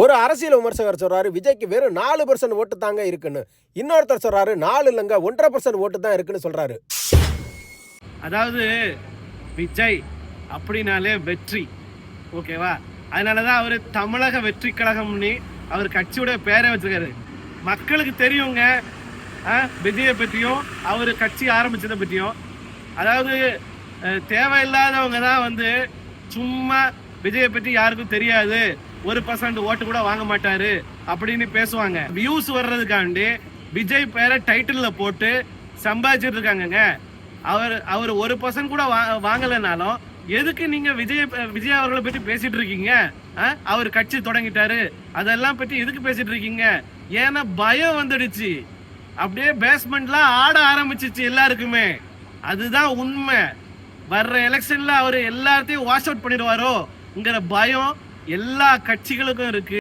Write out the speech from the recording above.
ஒரு அரசியல் விமர்சகர் சொல்றாரு விஜய்க்கு வெறும் நாலு பர்சன்ட் ஓட்டு தாங்க இருக்குன்னு. இன்னொருத்தர் சொல்றாரு நாலு இல்லைங்க ஒன்றரை பர்சன்ட் ஓட்டு தான் இருக்குன்னு சொல்றாரு. அதாவது விஜய் அப்படின்னாலே வெற்றி. ஓகேவா? அதனால தான் அவர் தமிழக வெற்றி கழகம்னு அவர் கட்சியோட பேரை வச்சிருக்காரு. மக்களுக்கு தெரியுங்க ஆ, விஜயை பற்றியும் அவர் கட்சி ஆரம்பிச்சதை பற்றியும். அதாவது தேவையில்லாதவங்க தான் வந்து சும்மா விஜயை பற்றி யாருக்கும் தெரியாது. ஒரு பர்சன்ட் ஓட்டு கூட வாங்க மாட்டாரு அப்படின்னு பேசுவாங்க. வியூஸ் வர்றதுக்காண்டி விஜய் பேரை டைட்டிலில் போட்டு சம்பாதிச்சிட்டு இருக்காங்கங்க. அவர் அவர் ஒரு பர்சன்ட் கூட வா வாங்கலைனாலும் எதுக்கு நீங்க விஜய் விஜய் அவர்களை பற்றி பேசிட்டு இருக்கீங்க? ஆ? அவர் கட்சி தொடங்கிட்டாரு. அதெல்லாம் பற்றி எதுக்கு பேசிட்டு இருக்கீங்க? ஏன்னா பயம் வந்துடுச்சு. அப்படியே பேஸ்மெண்ட்லாம் ஆட ஆரம்பிச்சிச்சு எல்லாருக்குமே. அதுதான் உண்மை. வர்ற எலெக்ஷன்ல அவர் எல்லாத்தையும் வாஷ் அவுட் பண்ணிடுவாரோங்கிற பயம் எல்லா கட்சிகளுக்கும் இருக்கு.